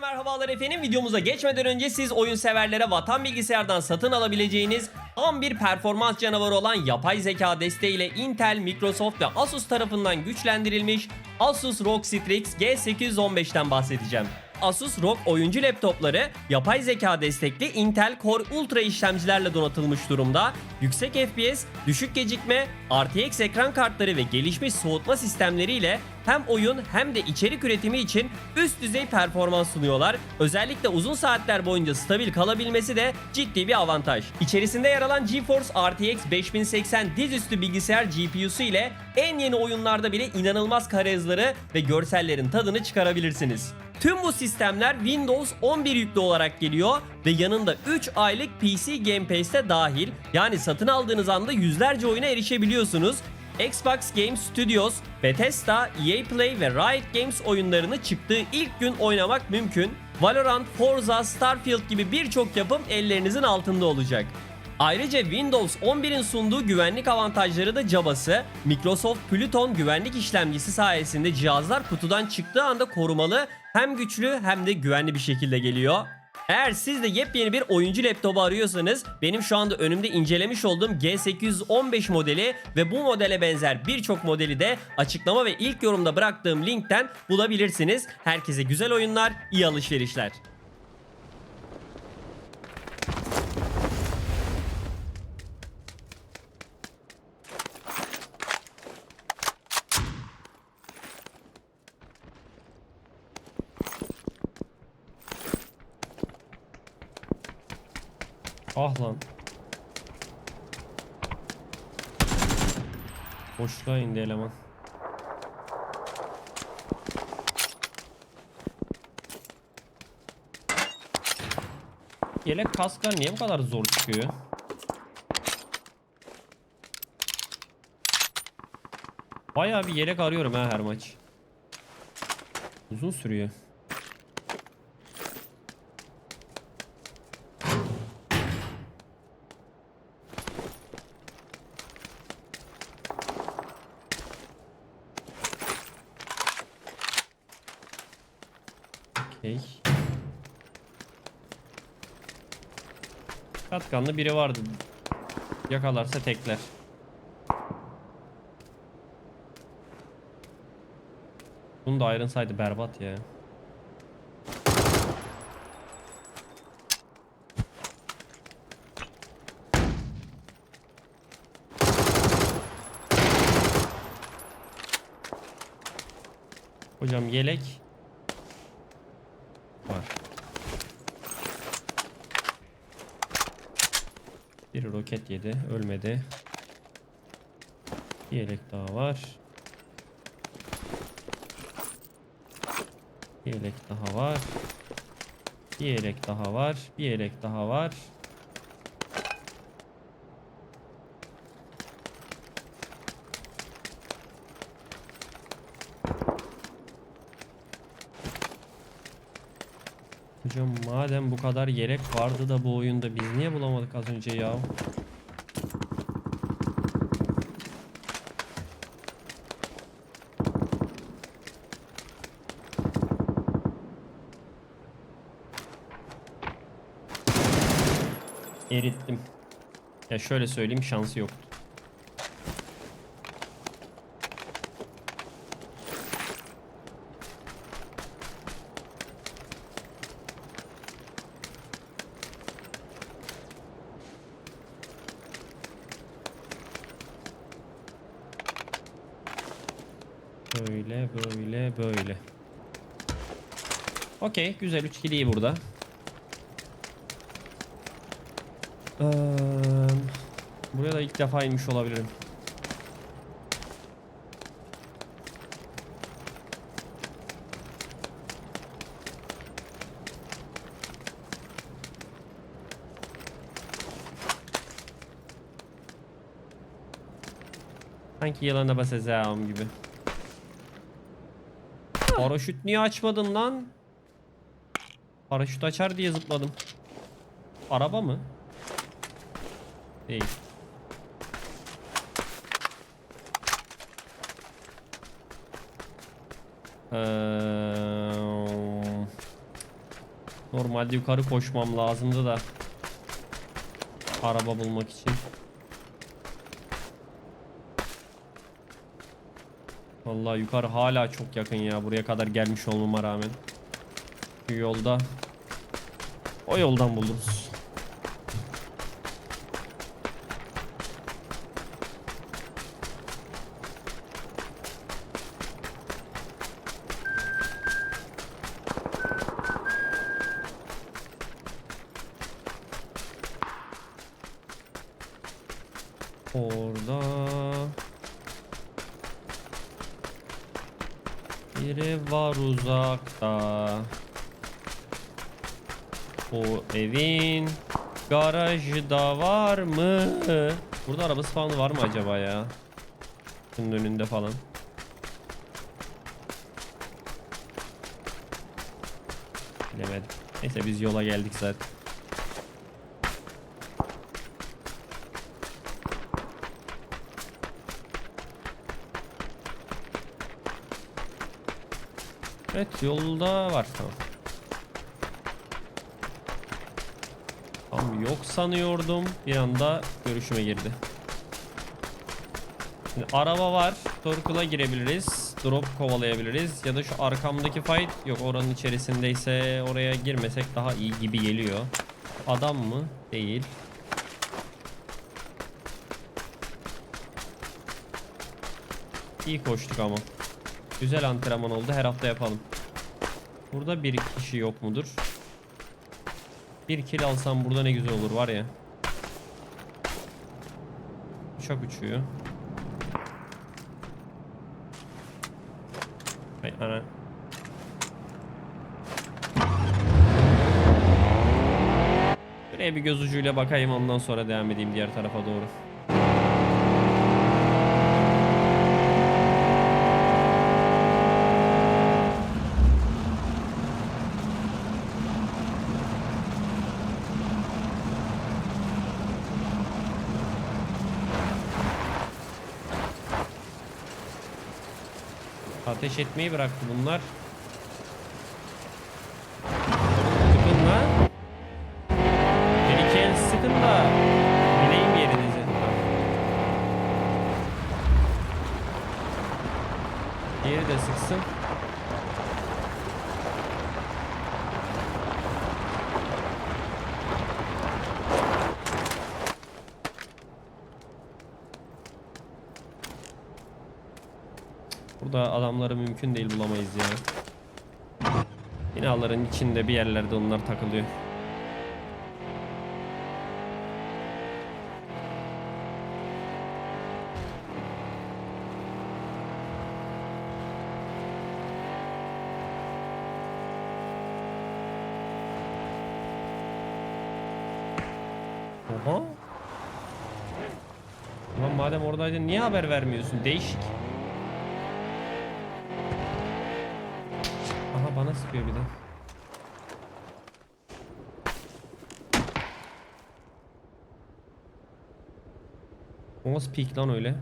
merhabalar efendim. Videomuza geçmeden önce siz oyun severlere vatan bilgisayardan satın alabileceğiniz tam bir performans canavarı olan yapay zeka desteğiyle Intel, Microsoft ve Asus tarafından güçlendirilmiş Asus ROG Strix G815'ten bahsedeceğim. Asus ROG oyuncu laptopları yapay zeka destekli Intel Core Ultra işlemcilerle donatılmış durumda. Yüksek FPS, düşük gecikme, RTX ekran kartları ve gelişmiş soğutma sistemleriyle hem oyun hem de içerik üretimi için üst düzey performans sunuyorlar. Özellikle uzun saatler boyunca stabil kalabilmesi de ciddi bir avantaj. İçerisinde yer alan GeForce RTX 5080 dizüstü bilgisayar GPU'su ile en yeni oyunlarda bile inanılmaz kare hızları ve görsellerin tadını çıkarabilirsiniz. Tüm bu sistemler Windows 11 yüklü olarak geliyor ve yanında 3 aylık PC Game Pass'te dahil. Yani satın aldığınız anda yüzlerce oyuna erişebiliyorsunuz. Xbox Game Studios, Bethesda, EA Play ve Riot Games oyunlarını çıktığı ilk gün oynamak mümkün. Valorant, Forza, Starfield gibi birçok yapım ellerinizin altında olacak. Ayrıca Windows 11'in sunduğu güvenlik avantajları da cabası. Microsoft Pluton güvenlik işlemcisi sayesinde cihazlar kutudan çıktığı anda korumalı, hem güçlü hem de güvenli bir şekilde geliyor. Eğer siz de yepyeni bir oyuncu laptopu arıyorsanız benim şu anda önümde incelemiş olduğum G815 modeli ve bu modele benzer birçok modeli de açıklama ve ilk yorumda bıraktığım linkten bulabilirsiniz. Herkese güzel oyunlar, iyi alışverişler. Ah lan. Boşluğa indi eleman. Yelek kasklar niye bu kadar zor çıkıyor? Bayağı bir yelek arıyorum ha her maç. Uzun sürüyor. Okey. Katkanlı biri vardı. Yakalarsa tekler. Bunu da ayrınsaydı berbat ya. Hocam yelek var. Yedi, ölmedi. Bir yelek daha var. Bir yelek daha var. Bir yelek daha var. Bir yelek daha var. Hocam madem bu kadar yelek vardı da bu oyunda biz niye bulamadık az önce ya? Erittim. Ya şöyle söyleyeyim şansı yoktu. Böyle böyle böyle. Okey güzel 3 kill iyi burada. Buraya da ilk defa inmiş olabilirim. Sanki yılana basacağım gibi. Paraşüt niye açmadın lan? Paraşüt açar diye zıpladım. Araba mı? Değil. Eee Normalde yukarı koşmam lazımdı da. Araba bulmak için. Vallahi yukarı hala çok yakın ya. Buraya kadar gelmiş olmama rağmen. Şu yolda. O yoldan buluruz. Biri var uzakta. O evin garajı da var mı? Burada araba spawnı var mı acaba ya? Bunun önünde falan. Bilemedim. Neyse biz yola geldik zaten. Evet yolda var tamam. Tam yok sanıyordum. Bir anda görüşüme girdi. Şimdi araba var. Torkula girebiliriz. Drop kovalayabiliriz. Ya da şu arkamdaki fight yok oranın içerisindeyse oraya girmesek daha iyi gibi geliyor. Adam mı? Değil. İyi koştuk ama. Güzel antrenman oldu. Her hafta yapalım. Burada bir kişi yok mudur? Bir kill alsam burada ne güzel olur var ya. Uçak uçuyor. Hay ana. Buraya bir göz ucuyla bakayım ondan sonra devam edeyim diğer tarafa doğru. Ateş etmeyi bıraktı bunlar. Sıkın lan. Bir iki el sıkın da bileyim yerinizi. Diğeri de sıksın. Burada adamları mümkün değil bulamayız ya. Binaların içinde bir yerlerde onlar takılıyor. Oha. Ulan madem oradaydın niye haber vermiyorsun? Değişik. Aha bana sıkıyor bir de. O nasıl peek lan öyle?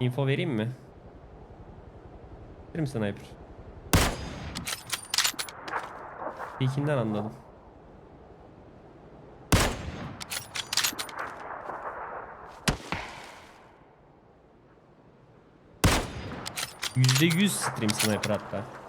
Info vereyim mi? Verir misin sniper? Peekinden anladım. %100 stream sniper hatta.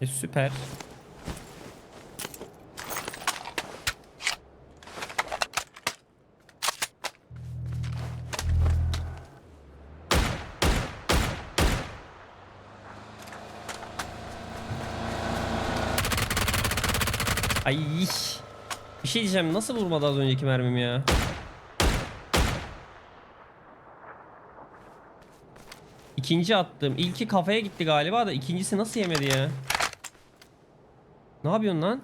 E süper. Ay. Bir şey diyeceğim. Nasıl vurmadı az önceki mermim ya? İkinci attım. İlki kafaya gitti galiba da ikincisi nasıl yemedi ya? Ne yapıyorsun lan?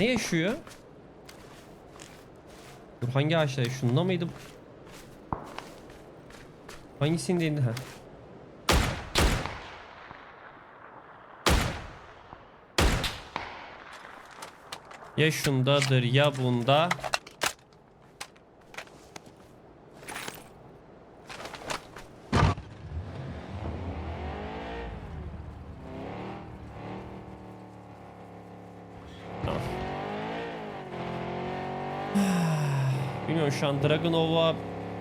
Ne yaşıyor? Dur hangi ağaçta? Şunda mıydı? Hangisindeydi? Ha. Ya şundadır ya bunda. Şu an Dragunova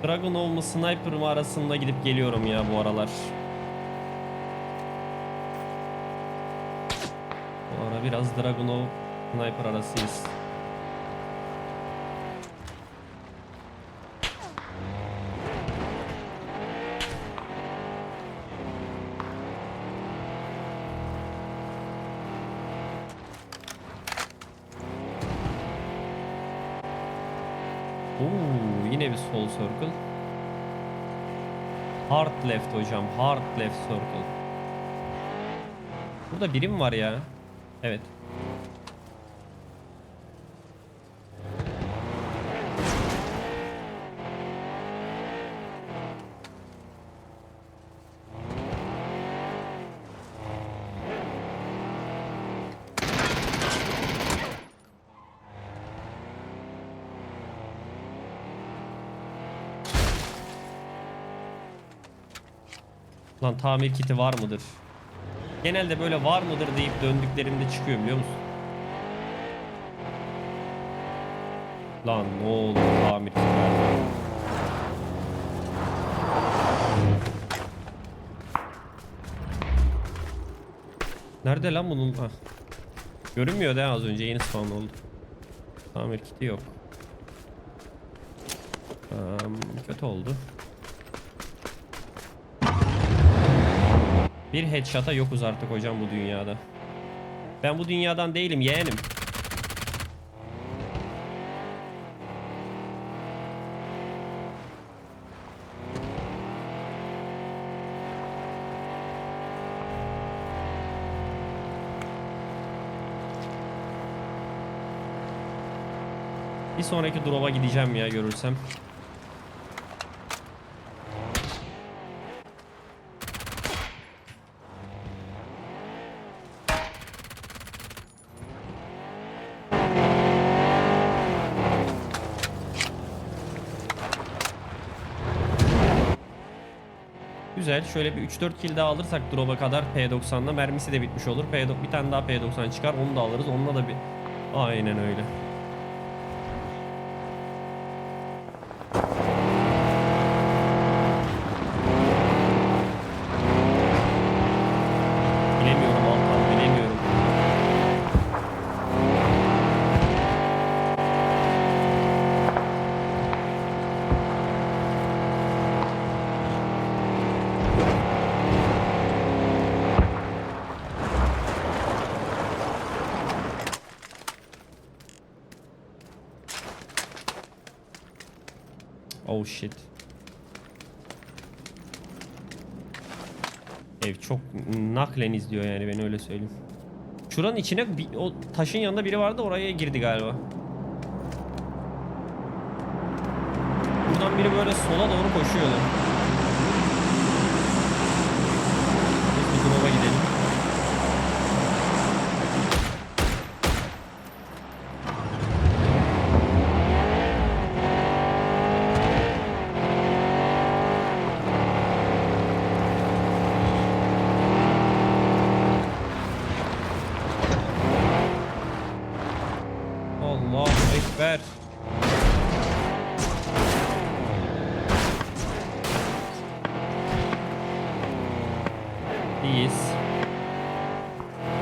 Dragunov mu Sniper mı arasında gidip geliyorum ya bu aralar. Bu ara biraz Dragunov Sniper arasıyız. Oo, yine bir sol circle. Hard left hocam. Hard left circle. Burada birim var ya. Evet. Lan tamir kiti var mıdır? Genelde böyle var mıdır deyip döndüklerimde çıkıyor biliyor musun? Lan ne oldu tamir kiti var. Nerede lan bunun? Hah. Görünmüyor da az önce yeni spawn oldu. Tamir kiti yok. Tamam, kötü oldu. Bir headshot'a yokuz artık hocam bu dünyada. Ben bu dünyadan değilim yeğenim. Bir sonraki drop'a gideceğim ya görürsem. Güzel. Şöyle bir 3-4 kill daha alırsak drop'a kadar P90'la mermisi de bitmiş olur. P1 bir tane daha P90 çıkar. Onu da alırız. Onunla da bir Aynen öyle. Oh shit. Ev çok naklen izliyor yani ben öyle söyleyeyim. Şuranın içine bir- o taşın yanında biri vardı oraya girdi galiba. Buradan biri böyle sola doğru koşuyordu.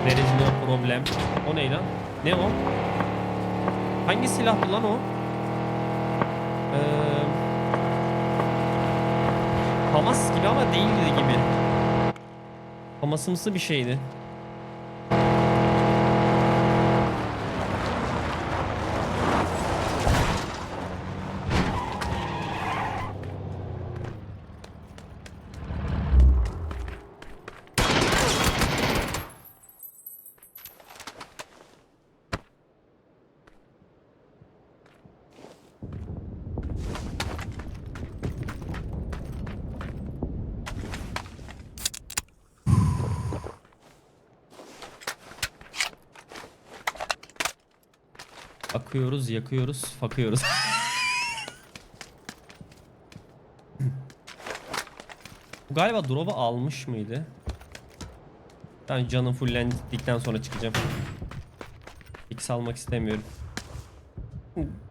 There is no problem. O ne lan? Ne o? Hangi silahtı lan o? Ee, Hamas gibi ama değildi gibi. Hamasımsı bir şeydi. Akıyoruz, yakıyoruz, fakıyoruz. Bu galiba drop'u almış mıydı? Ben canım fullendikten sonra çıkacağım. X almak istemiyorum.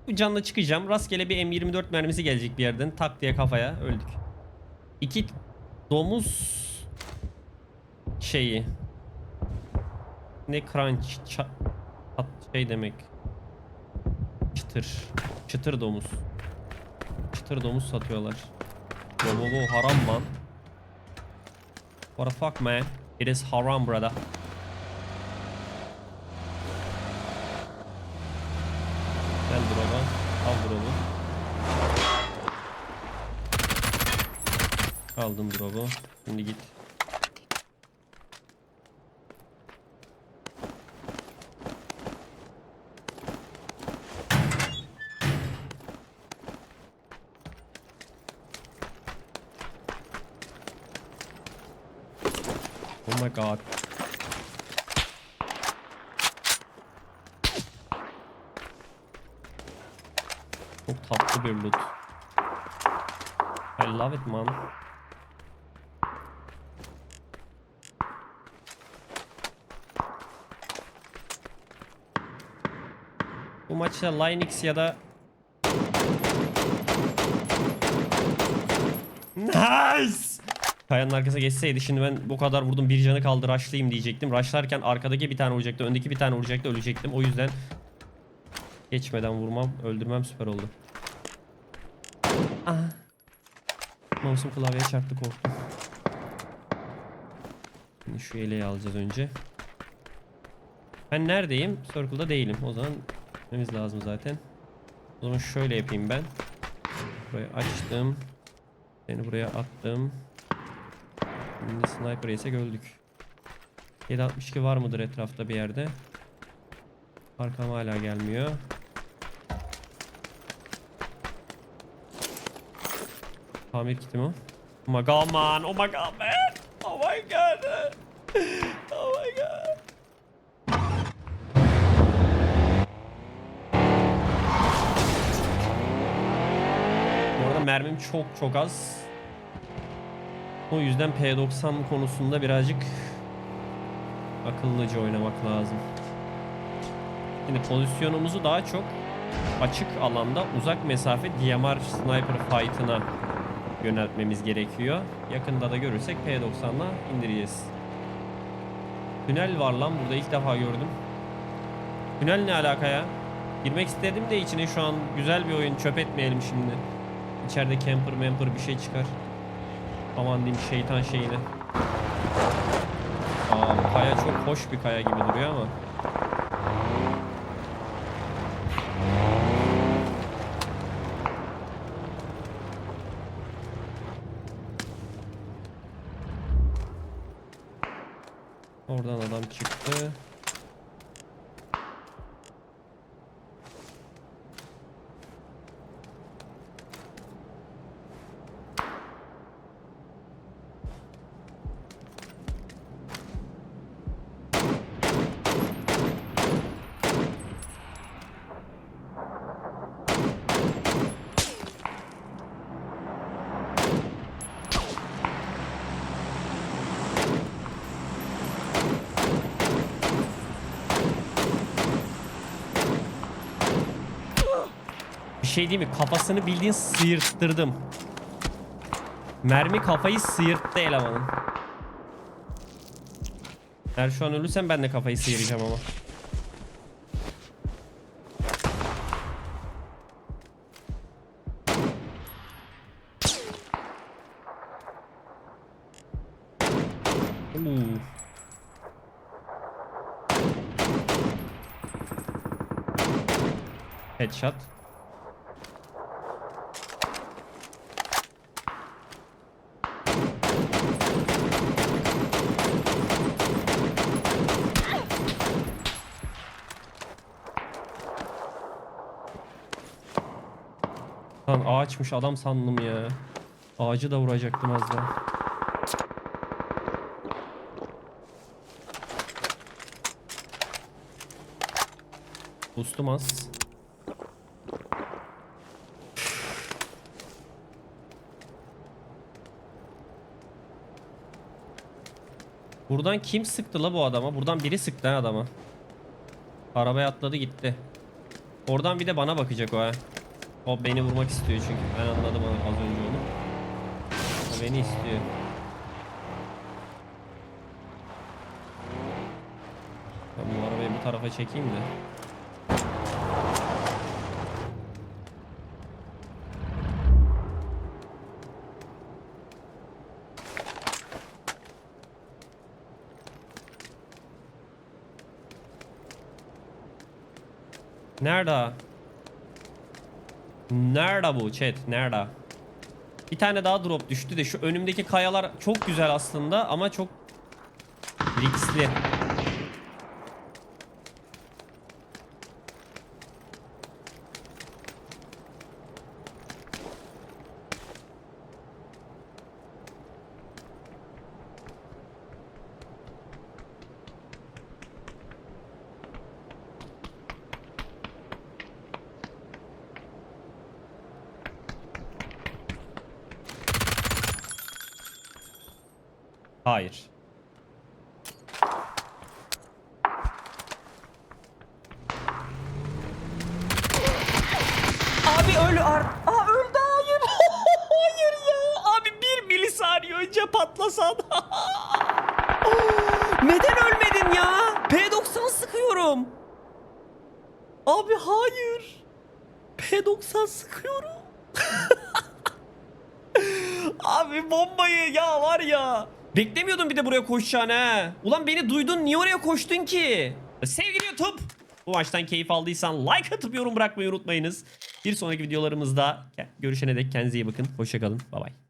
Bu canla çıkacağım. Rastgele bir M24 mermisi gelecek bir yerden. Tak diye kafaya öldük. İki domuz şeyi. Ne crunch şey demek. Çıtır. Çıtır domuz. Çıtır domuz satıyorlar. Wo wo wo haram man. What the fuck man? It is haram brother. Gel drop'a. Al drop'u. Aldım drop'u. Şimdi git. Oh my god. Çok tatlı bir loot. I love it man. Bu maçta Linux ya da Nice! Kayanın arkasına geçseydi şimdi ben bu kadar vurdum bir canı kaldı rushlayayım diyecektim. Rushlarken arkadaki bir tane vuracaktı, öndeki bir tane vuracaktı, ölecektim. O yüzden geçmeden vurmam, öldürmem süper oldu. Ah. Mouse'um klavyeye çarptı korktum. Şimdi şu eleği alacağız önce. Ben neredeyim? Circle'da değilim. O zaman gitmemiz lazım zaten. O zaman şöyle yapayım ben. Burayı açtım. Seni buraya attım. Şimdi sniper ise öldük. 762 var mıdır etrafta bir yerde? Arkam hala gelmiyor. Tamir kiti mi? Oh my god man. Oh my god man. Oh my god. Oh my god. Bu arada mermim çok çok az. O yüzden P90 konusunda birazcık akıllıca oynamak lazım. Şimdi pozisyonumuzu daha çok açık alanda uzak mesafe DMR sniper fight'ına yöneltmemiz gerekiyor. Yakında da görürsek P90'la indireceğiz. Tünel var lan burada ilk defa gördüm. Tünel ne alaka ya? Girmek istedim de içine şu an güzel bir oyun çöp etmeyelim şimdi. İçeride camper memper bir şey çıkar. Aman diyeyim şeytan şeyine. Aa kaya çok hoş bir kaya gibi duruyor ama. Oradan adam çıktı. Bir şey değil mi? Kafasını bildiğin sıyırttırdım. Mermi kafayı sıyırttı elemanın. Eğer şu an ölürsem ben de kafayı sıyıracağım ama. Headshot. Lan ağaçmış adam sandım ya. Ağacı da vuracaktım az daha. Boostum az. Buradan kim sıktı la bu adama? Buradan biri sıktı ha adama. Arabaya atladı gitti. Oradan bir de bana bakacak o ha. O beni vurmak istiyor çünkü. Ben anladım onu az önce onu. O beni istiyor. Ben bu arabayı bu tarafa çekeyim de. Nerede? Nerede bu chat? Nerede? Bir tane daha drop düştü de şu önümdeki kayalar çok güzel aslında ama çok riskli. Hayır. Abi öl ar Aa öldü hayır. hayır ya. Abi bir milisaniye önce patlasan. Neden ölmedin ya? P90 sıkıyorum. Abi hayır. P90 sıkıyorum. Abi bombayı ya var ya. Beklemiyordum bir de buraya koşacağını ha. Ulan beni duydun niye oraya koştun ki? Sevgili YouTube. Bu maçtan keyif aldıysan like atıp yorum bırakmayı unutmayınız. Bir sonraki videolarımızda görüşene dek kendinize iyi bakın. Hoşçakalın. Bay bay.